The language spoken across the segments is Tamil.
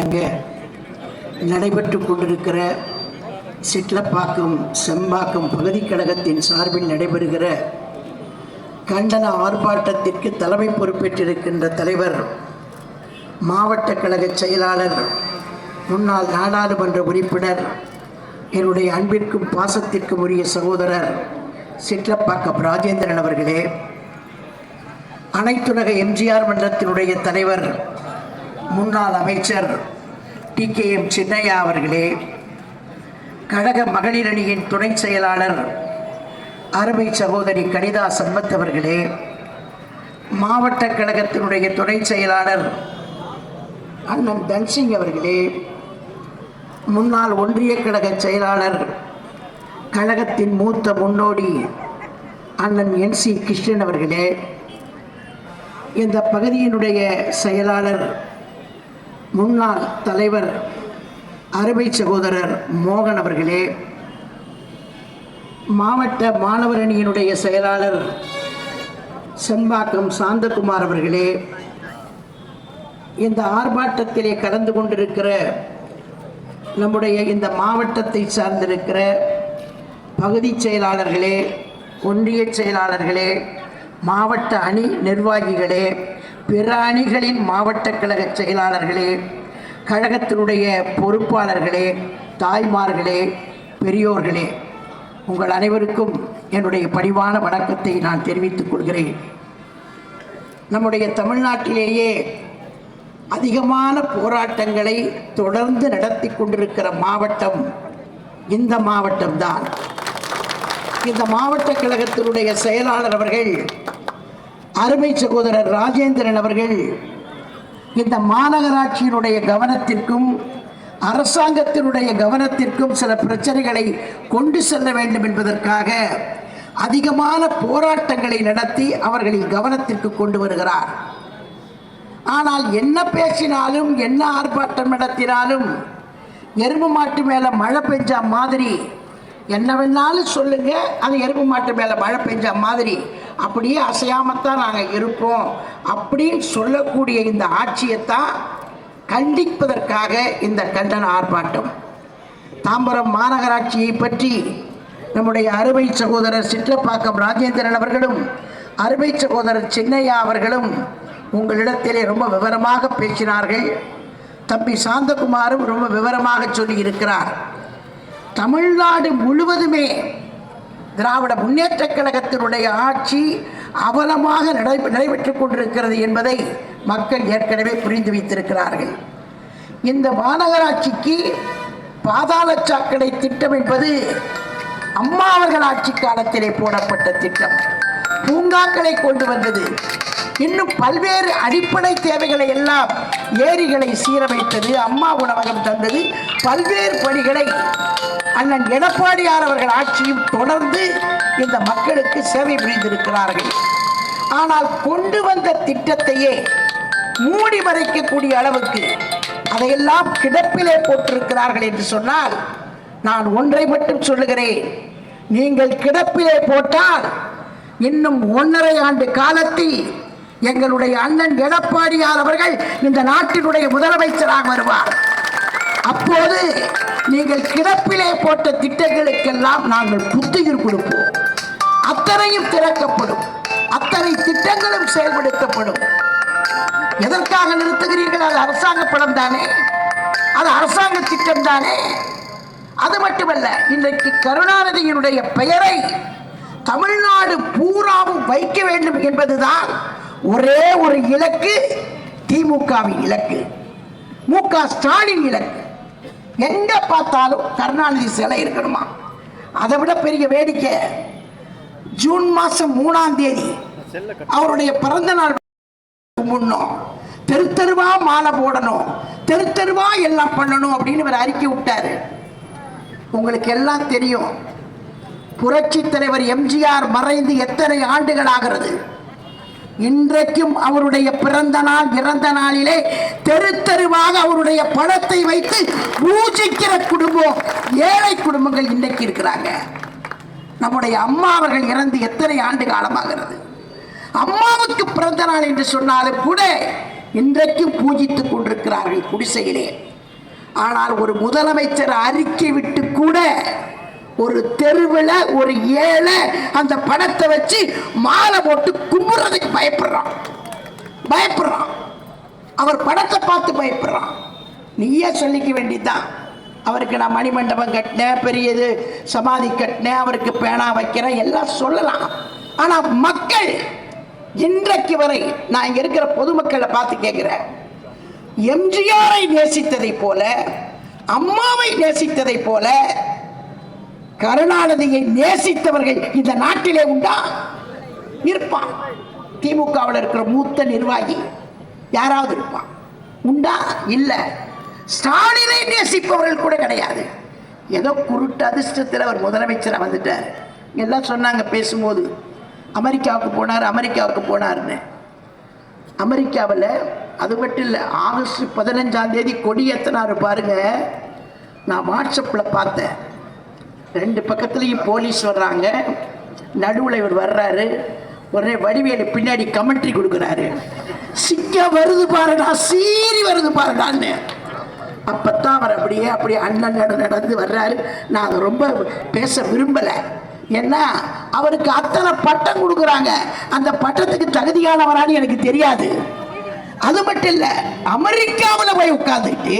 அங்கே நடைபெற்று கொண்டிருக்கிற சிட்லப்பாக்கம் செம்பாக்கம் பகுதி கழகத்தின் சார்பில் நடைபெறுகிற கண்டன ஆர்ப்பாட்டத்திற்கு தலைமை பொறுப்பேற்றிருக்கின்ற தலைவர் மாவட்ட கழக செயலாளர் முன்னாள் நாடாளுமன்ற உறுப்பினர் என்னுடைய அன்பிற்கும் பாசத்திற்கும் உரிய சகோதரர் சிட்லப்பாக்கம் ராஜேந்திரன் அவர்களே அனைத்துலக எம்ஜிஆர் மன்றத்தினுடைய தலைவர் முன்னாள் அமைச்சர் டி கே எம் சின்னையா அவர்களே கழக மகளிர் அணியின் துணை செயலாளர் அருமை சகோதரி கனிதா சம்பத் அவர்களே மாவட்ட கழகத்தினுடைய துணை செயலாளர் அண்ணன் தன்சிங் அவர்களே முன்னாள் ஒன்றிய கழக செயலாளர் கழகத்தின் மூத்த முன்னோடி அண்ணன் என் சி கிருஷ்ணன் அவர்களே இந்த பகுதியினுடைய செயலாளர் முன்னாள் தலைவர் அருமை சகோதரர் மோகன் அவர்களே மாவட்ட மாணவர் அணியினுடைய செயலாளர் செம்பாக்கம் சாந்தகுமார் அவர்களே இந்த ஆர்ப்பாட்டத்திலே கலந்து கொண்டிருக்கிற நம்முடைய இந்த மாவட்டத்தை சார்ந்திருக்கிற பகுதி செயலாளர்களே ஒன்றிய செயலாளர்களே மாவட்ட அணி நிர்வாகிகளே பிற அணிகளின் மாவட்ட கழக செயலாளர்களே கழகத்தினுடைய பொறுப்பாளர்களே தாய்மார்களே பெரியோர்களே உங்கள் அனைவருக்கும் என்னுடைய பணிவான வணக்கத்தை நான் தெரிவித்துக் கொள்கிறேன். நம்முடைய தமிழ்நாட்டிலேயே அதிகமான போராட்டங்களை தொடர்ந்து நடத்தி கொண்டிருக்கிற மாவட்டம் இந்த மாவட்டம்தான். இந்த மாவட்ட கழகத்தினுடைய செயலாளர் அவர்கள் அருமை சகோதரர் ராஜேந்திரன் அவர்கள் இந்த மாநகராட்சியினுடைய கவனத்திற்கும் அரசாங்கத்தினுடைய கவனத்திற்கும் சில பிரச்சனைகளை கொண்டு செல்ல வேண்டும் என்பதற்காக அதிகமான போராட்டங்களை நடத்தி அவர்களின் கவனத்திற்கு கொண்டு வருகிறார். ஆனால் என்ன பேசினாலும் என்ன ஆர்ப்பாட்டம் நடத்தினாலும் எருமை மாட்டு மேலே மழை பெஞ்ச மாதிரி என்ன வேணாலும் சொல்லுங்க அது எருமை மாட்டு மேலே மழை பெஞ்ச மாதிரி அப்படியே அசையாமத்தான் நாங்கள் இருப்போம் அப்படின்னு சொல்லக்கூடிய இந்த ஆட்சியைத்தான் கண்டிப்பதற்காக இந்த கண்டன ஆர்ப்பாட்டம். தாம்பரம் மாநகராட்சியை பற்றி நம்முடைய அருமை சகோதரர் சிற்றப்பாக்கம் ராஜேந்திரன் அவர்களும் அருமை சகோதரர் சின்னையா அவர்களும் உங்களிடத்திலே ரொம்ப விவரமாக பேசினார்கள். தம்பி சாந்தகுமாரும் ரொம்ப விவரமாக சொல்லி இருக்கிறார் தமிழ்நாடு முழுவதுமே திராவிட முன்னேற்ற கழகத்தினுடைய ஆட்சி அவலமாக நடை நடைபெற்றுக் கொண்டிருக்கிறது என்பதை மக்கள் ஏற்கனவே புரிந்து வைத்திருக்கிறார்கள். இந்த மாநகராட்சிக்கு பாதாள சாக்கடை திட்டம் என்பது அம்மா அவர்கள் ஆட்சி காலத்திலே போடப்பட்ட திட்டம். பூங்காக்களை கொண்டு வந்தது. இன்னும் பல்வேறு அடிப்படை தேவைகளை எல்லாம் ஏரிகளை சீரமைத்தது அம்மா உணவகம் தந்தது பல்வேறு பணிகளை அண்ணன் எடப்பாடியார் அவர்கள் ஆட்சியும் தொடர்ந்து இந்த மக்களுக்கு சேவை புரிந்திருக்கிறார்கள். ஆனால் கொண்டு வந்த திட்டத்தையே மூடி மறைக்கக்கூடிய அளவுக்கு அதையெல்லாம் கிடப்பிலே போட்டிருக்கிறார்கள் என்று சொன்னால் நான் ஒன்றை மட்டும் சொல்லுகிறேன். நீங்கள் கிடப்பிலே போட்டால் இன்னும் ஒன்றரை ஆண்டு காலத்தில் எங்களுடைய அண்ணன் எடப்பாடியார் அவர்கள் இந்த நாட்டினுடைய முதலமைச்சராக வருவார். அப்போது நீங்கள் கிடப்பிலே போட்ட திட்டங்களுக்கெல்லாம் நாங்கள் புத்துயிர் கொடுப்போம். அத்தனையும் திறக்கப்படும். அத்தனை திட்டங்களும் செயல்படுத்தப்படும். எதற்காக நிறுத்துகிறீர்கள்? அது அரசாங்க படம் தானே. அது அரசாங்க திட்டம் தானே. அது மட்டுமல்ல இன்றைக்கு கருணாநிதியினுடைய பெயரை தமிழ்நாடு பூராவும் வைக்க வேண்டும் என்பதுதான் ஒரே ஒரு இலக்கு திமுகவின் இலக்கு. மு க ஸ்டாலின் இலக்கு. எங்க பார்த்தாலும் கருணாநிதி சிலை இருக்கணுமா? அதை விட பெரிய வேடிக்கை. ஜூன் மாசம் மூணாம் தேதி அவருடைய பிறந்த நாள் கும்பிடணும் தெரு தெருவா மாலை போடணும். தெரு தெருவா எல்லாம் பண்ணணும் அப்படின்னு இவர் அறிக்கை விட்டாரு. உங்களுக்கு எல்லாம் தெரியும். புரட்சி தலைவர் எம்ஜிஆர் மறைந்து எத்தனை ஆண்டுகள் ஆகிறது? இன்றைக்கும் அவருடைய பிறந்த நாள் இறந்த நாளிலே தெரு தெருவாக அவருடைய படத்தை வைத்து பூஜிக்கிற குடும்பம் ஏழை குடும்பங்கள் இன்றைக்கு இருக்கிறாங்க. நம்முடைய அம்மா அவர்கள் இறந்து எத்தனை ஆண்டு காலமாகிறது? அம்மாவுக்கு பிறந்த நாள் என்று சொன்னாலும் கூட இன்றைக்கும் பூஜித்துக் கொண்டிருக்கிறார்கள் குடிசையிலே. ஆனால் ஒரு முதலமைச்சர் அறிக்கை விட்டு கூட ஒரு தெருவில் ஒரு ஏழை அந்த படத்தை வச்சு மாலை போட்டு கும்பிட்றதுக்கு பயப்படுறான். பயப்படுறான். அவர் படத்தை பார்த்து பயப்படுறான். நீயே சொல்லிக்க வேண்டியதுதான். அவருக்கு நான் மணிமண்டபம் கட்டினேன் பெரியது சமாதி கட்டினேன் அவருக்கு பேனா வைக்கிறேன் எல்லாம் சொல்லலாம். ஆனால் மக்கள் இன்றைக்கு வரை நான் இங்கே இருக்கிற பொதுமக்களை பார்த்து கேட்குறேன் எம்ஜிஆரை நேசித்ததை போல அம்மாவை நேசித்ததை போல கருணாநிதியை நேசித்தவர்கள் இந்த நாட்டிலே உண்டா? இருப்பான். திமுகவில் இருக்கிற மூத்த நிர்வாகி யாராவது இருப்பான். உண்டா? இல்ல. ஸ்டாலினை நேசிப்பவர்கள் கூட கிடையாது. ஏதோ குருட்டு அதிர்ஷ்டத்தில் அவர் முதலமைச்சராக வந்துட்டார். எல்லாம் சொன்னாங்க பேசும்போது. அமெரிக்காவுக்கு போனார் அமெரிக்காவுக்கு போனார்னு அமெரிக்காவில் அது மட்டும் இல்லை ஆகஸ்ட் பதினஞ்சாம் தேதி கொடியேற்றினார் பாருங்க. நான் வாட்ஸ்அப்பில் பார்த்தேன். ரெண்டு பக்கத்துலேயும் போலீஸ் வர்றாங்க. நடுவில் இவர் வர்றாரு. உடனே வடிவேலு பின்னாடி கமெண்ட்ரி கொடுக்குறாரு. சிங்கம் வருது பாருடா சீறி வருது பாருடான்னு. அப்பத்தான் அவர் அப்படியே அப்படியே அண்ணன் நட நடந்து வர்றாரு. நான் அதை ரொம்ப பேச விரும்பலை. ஏன்னா அவருக்கு அத்தனை பட்டம் கொடுக்குறாங்க. அந்த பட்டத்துக்கு தகுதியானவரான்னு எனக்கு தெரியாது. அது மட்டும் இல்லை அமெரிக்காவில் போய் உட்காந்துட்டு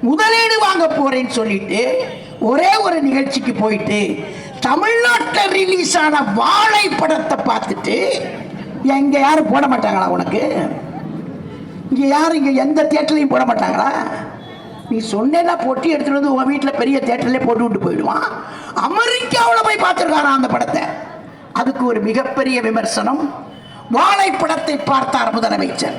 முதலீடு வாங்க போறேன்னு சொல்லிட்டு ஒரே ஒரு நிகழ்ச்சிக்கு போயிட்டு தமிழ்நாட்டில் ரிலீஸ் ஆன வாழை படத்தை பார்த்துட்டு எங்க யாரும் போட மாட்டாங்களா உனக்கு? இங்க யாரும் இங்க எந்த தேட்டர்லையும் போட மாட்டாங்களா? நீ சொன்னேன்னா பொட்டி எடுத்துட்டு வந்து உன் வீட்டில் பெரிய தேட்டர்லேயே போட்டு விட்டு போயிடுவான். அமெரிக்காவில் போய் பார்த்துருக்காராம் அந்த படத்தை. அதுக்கு ஒரு மிகப்பெரிய விமர்சனம். வாழை படத்தை பார்த்தார் முதலமைச்சர்.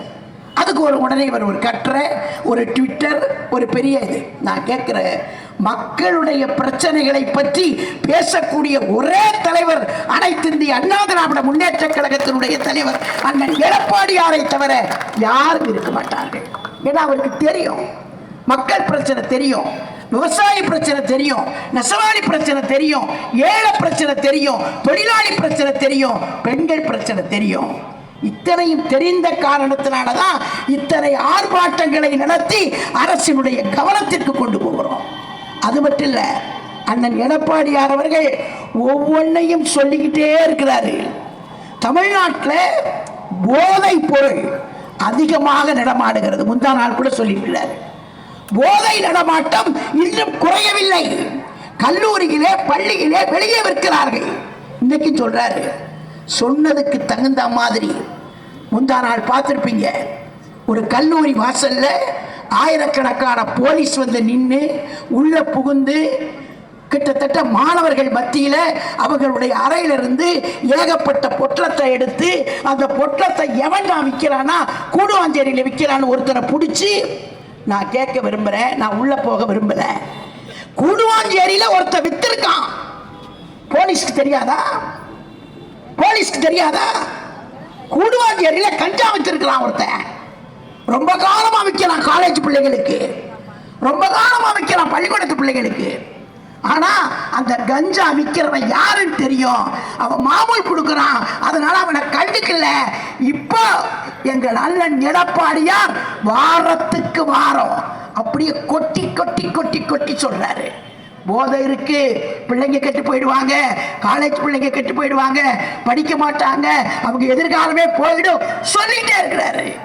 அதுக்கு ஒரு உடனே இவர் ஒரு கட்டுற ஒரு ட்விட்டர் ஒரு பெரிய இது. நான் கேட்குறேன் மக்களுடைய பிரச்சனைகளை பற்றி பேசக்கூடிய ஒரே தலைவர் அனைத்து இந்திய அண்ணா திராவிட முன்னேற்ற கழகத்தினுடைய தலைவர் அண்ணன் எடப்பாடியாரை தவிர யாரும் இருக்க மாட்டார்கள். ஏன்னா அவருக்கு தெரியும். மக்கள் பிரச்சனை தெரியும். விவசாய பிரச்சனை தெரியும். நெசவாளி பிரச்சனை தெரியும். ஏழை பிரச்சனை தெரியும். தொழிலாளி பிரச்சனை தெரியும். பெண்கள் பிரச்சனை தெரியும். இத்தனையும் தெரிந்த காரணத்தினாலதான் இத்தனை ஆர்ப்பாட்டங்களை நடத்தி அரசினுடைய கவனத்திற்கு கொண்டு போகிறோம். அது மட்டும் இல்ல அண்ணன் எடப்பாடியார் அவர்கள் ஒவ்வொன்றையும் சொல்லிக்கிட்டே இருக்கிறாரு. தமிழ்நாட்டில் போதை பொருள் அதிகமாக நடமாடுகிறது. முந்தா நாள் கூட சொல்லிவிட்டார் போதை நடமாட்டம் இன்னும் குறையவில்லை. கல்லூரியிலே பள்ளியிலே வெளியே விற்கிறார்கள். இன்னைக்கு சொல்றாரு. சொன்னதுக்கு தகுந்த மாதிரி. முந்தா நாள் பார்த்துருப்பீங்க. ஒரு கல்லூரி வாசல்ல ஆயிரக்கணக்கான போலீஸ் வந்து நின்று உள்ள புகுந்து கிட்டத்தட்ட மாணவர்கள் மத்தியில் அவர்களுடைய அறையிலிருந்து ஏகப்பட்ட பொற்றத்தை எடுத்து அந்த பொற்றத்தை எவன் நான் விற்கிறானா கூடுவாஞ்சேரியில் விற்கிறான்னு ஒருத்தனை பிடிச்சி நான் கேட்க விரும்புகிறேன் நான் உள்ளே போக விரும்பல. கூடுவாஞ்சேரியில் ஒருத்தர் வித்திருக்கான். போலீஸ்க்கு தெரியாதா? போலீஸ்க்கு தெரியாதா கூடுவாஞ்சேரியில கஞ்சா வச்சிருக்கிறான் ஒருத்தன். ரொம்ப காலமா விற்கிறான் காலேஜ் பிள்ளைகளுக்கு. ரொம்ப காலமா விற்கிறான் பள்ளிக்கூடத்து பிள்ளைகளுக்கு. ஆனா அந்த கஞ்சா விற்கிறவன் யாருன்னு தெரியும். அவன் மாமூல் கொடுக்குறான். அதனால அவனை கண்டுக்கல. இப்போ எங்க அண்ணன் எடப்பாடியார் வாரத்துக்கு வாரம் அப்படியே கொட்டி கொட்டி கொட்டி கொட்டி சொல்றாரு. போதை இருக்கு. பிள்ளைங்க கெட்டு போயிடுவாங்க. காலேஜ் பிள்ளைங்க கெட்டு போயிடுவாங்க. படிக்க மாட்டாங்க. அவங்க எதிர்காலமே போயிடும். சொல்லிட்டே இருக்கிறாரு.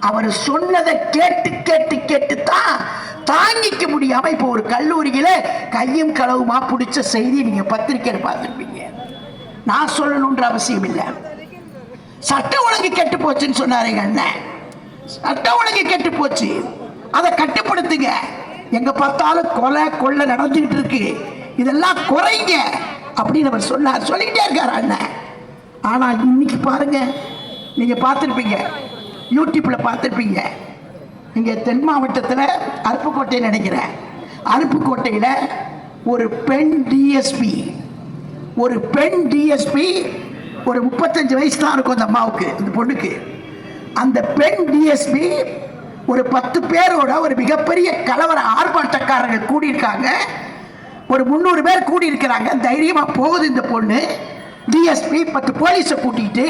அவர் சொன்னதை கேட்டு கேட்டு கேட்டு தான் தாங்கிக்க முடியாம இப்போ ஒரு கல்லூரியில கையும் களவுமா பிடிச்ச செய்தி நீங்க பத்திரிக்கையில் பார்த்துருப்பீங்க. நான் சொல்லணுன்ற அவசியம் இல்லை. சட்ட ஒழுங்கு கெட்டு போச்சுன்னு சொன்னாரு அண்ணன். சட்ட ஒழுங்கு கெட்டு போச்சு. அதை கட்டுப்படுத்துங்க. எங்க பார்த்தாலும் கொலை கொள்ளை நடந்துகிட்டு இருக்கு. இதெல்லாம் குறைங்க அப்படின்னு அவர் சொன்னார். சொல்லிக்கிட்டே இருக்கார் அண்ணன். ஆனால் இன்னைக்கு பாருங்க நீங்க பார்த்துருப்பீங்க யூடியூப்ல பார்த்துருப்பீங்க. இங்கே தென் மாவட்டத்தில் அருப்புக்கோட்டை நினைக்கிறேன். அருப்புக்கோட்டையில் ஒரு பெண் டிஎஸ்பி ஒரு பெண் டிஎஸ்பி ஒரு முப்பத்தஞ்சு வயசு தான் இருக்கும் அந்த அம்மாவுக்கு இந்த பொண்ணுக்கு. அந்த பெண் டிஎஸ்பி ஒரு பத்து பேரோட ஒரு மிகப்பெரிய கலவர ஆர்ப்பாட்டக்காரர்கள் கூடியிருக்காங்க. ஒரு முந்நூறு பேர் கூடியிருக்கிறாங்க. தைரியமாக போகுது இந்த பொண்ணு. டிஎஸ்பி பத்து போலீஸை கூட்டிகிட்டு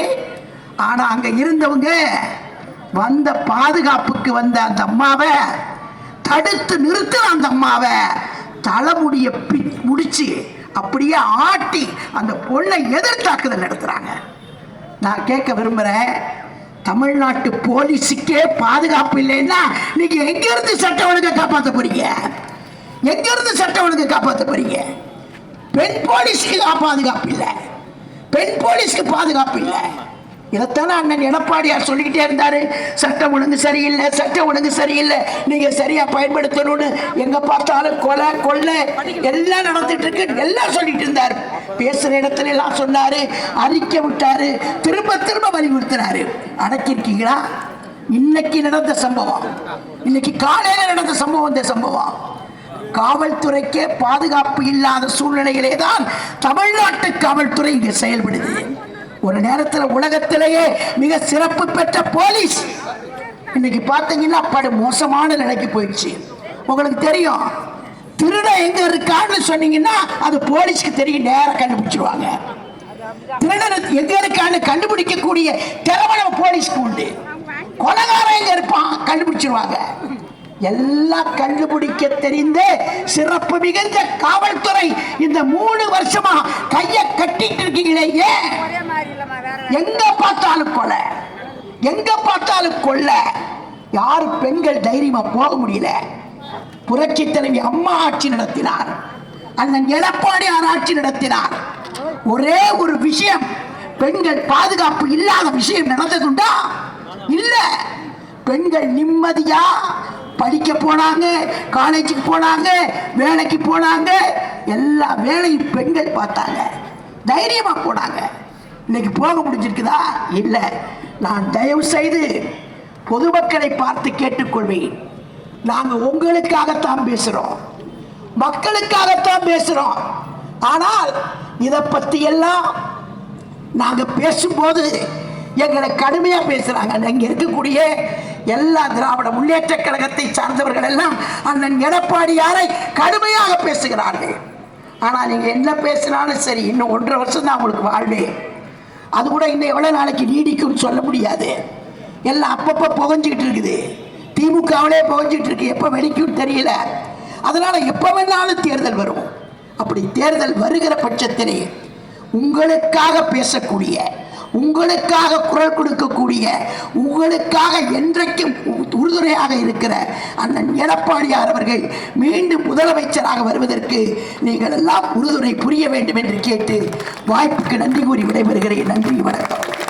ஆனால் அங்கே இருந்தவங்க வந்த பாதுகாப்புக்கு வந்த அந்த அம்மாவை தடுத்து நிறுத்தின அந்த அம்மாவை தலைமுடிய பி முடிச்சு அப்படியே ஆட்டி அந்த பொண்ணை எதிர்த்தாக்குதல் நடத்துகிறாங்க நான் கேட்க விரும்புகிறேன் தமிழ்நாட்டு போலீஸுக்கே பாதுகாப்பு இல்லைன்னா நீங்க எங்க இருந்து சட்ட ஒழுங்கை காப்பாற்ற போறீங்க? எங்க இருந்து சட்ட ஒழுங்கை காப்பாற்ற போறீங்க? பெண் போலீஸ்க்கு பாதுகாப்பு இல்லை. பெண் போலீஸ்க்கு பாதுகாப்பு இல்லை. இதைத்தானே அண்ணன் எடப்பாடியார் சொல்லிக்கிட்டே இருந்தாரு. சட்டம் ஒழுங்கு சரியில்லை சட்டம் ஒழுங்கு சரியில்லை. நீங்க சரியா பயன்படுத்தணும்னு எங்க பார்த்தாலும் கொலை கொள்ளை எல்லாம் நடந்துட்டு இருக்கு எல்லாம் சொல்லிட்டு இருந்தார். பேசுற இடத்துல எல்லாம் சொன்னாரு. அறிக்கை விட்டாரு. திரும்ப திரும்ப வலியுறுத்தினாரு அடக்கியிருக்கீங்களா? இன்னைக்கு நடந்த சம்பவம். இன்னைக்கு காலையில நடந்த சம்பவம் இந்த சம்பவம். காவல்துறைக்கே பாதுகாப்பு இல்லாத சூழ்நிலையிலே தான் தமிழ்நாட்டு காவல்துறை இங்கே செயல்படுது. ஒரு நேரத்தில் உலகத்திலேயே மிக சிறப்பு பெற்ற போலீஸ். இன்னைக்கு பார்த்தீங்கன்னா படு மோசமான நிலைக்கு போயிடுச்சு. உங்களுக்கு தெரியும் திருடன் எங்க இருக்கான்னு சொன்னீங்கன்னா அது போலீஸ்க்கு தெரியும் நேரம் கண்டுபிடிச்சிருவாங்க. திருடன் எங்க இருக்கான்னு கண்டுபிடிக்கக்கூடிய திறமை நம்ம போலீஸ்க்கு உண்டு. கொலகாரன் எங்க இருப்பான் கண்டுபிடிச்சிருவாங்க. எல்லாம் கண்டுபிடிக்க தெரிந்த சிறப்பு மிகுந்த காவல்துறை இந்த மூணு வருஷமா கைய கட்டிட்டு இருக்கீங்களே ஏன் ஒரே மாதிரி இல்லம்மா வேற எங்க பார்த்தாலும் கொலை. எங்க பார்த்தாலும் கொள்ள. யாரு பெண்கள் தைரியமா போக முடியல? புரட்சி தலைவி அம்மா ஆட்சி நடத்தினார். அண்ணன் எடப்பாடியார் ஆட்சி நடத்தினார். ஒரே ஒரு விஷயம் பெண்கள் பாதுகாப்பு இல்லாத விஷயம் நடந்ததுண்டா? இல்ல. பெண்கள் நிம்மதியா படிக்க போனாங்க காலேஜுக்கு போனாங்க வேலைக்கு போனாங்க எல்லா வேலையும் பெண்கள் பார்த்தாங்க. தைரியமா போனாங்க. இன்னைக்கு போக முடிஞ்சிருக்குதா? இல்லை. நான் தயவு செய்து பொதுமக்களை பார்த்து கேட்டுக்கொள்வேன். நாங்கள் உங்களுக்காகத்தான் பேசுகிறோம் மக்களுக்காகத்தான் பேசுகிறோம் ஆனால் இதை பற்றி எல்லாம் நாங்கள் பேசும்போது எங்களை கடுமையாக பேசுகிறாங்க இங்கே இருக்கக்கூடிய எல்லா திராவிட முன்னேற்ற கழகத்தை சார்ந்தவர்கள் எல்லாம் அண்ணன் எடப்பாடியாரை கடுமையாக பேசுகிறார்கள். ஆனால் நீங்கள் என்ன பேசினாலும் சரி இன்னும் ஒன்றரை வருஷம் தான் உங்களுக்கு வாழ்வேன் அது கூட இன்னும் எவ்வளோ நாளைக்கு நீடிக்கும்னு சொல்ல முடியாது. எல்லாம் அப்பப்போ புகஞ்சிக்கிட்டு இருக்குது. திமுகவிலே புகஞ்சிக்கிட்டு இருக்கு. எப்போ வெடிக்கும் தெரியல. அதனால் எப்போ வேணாலும் தேர்தல் வரும். அப்படி தேர்தல் வருகிற பட்சத்திலே உங்களுக்காக பேசக்கூடிய உங்களுக்காக குரல் கொடுக்கக்கூடிய உங்களுக்காக என்றைக்கும் உறுதுணையாக இருக்கிற அண்ணன் எடப்பாடியார் அவர்கள் மீண்டும் முதலமைச்சராக வருவதற்கு நீங்கள் எல்லாம் உறுதுணை புரிய வேண்டும் என்று கேட்டு வாய்ப்புக்கு நன்றி கூறி விடைபெறுகிறேன். நன்றி வணக்கம்.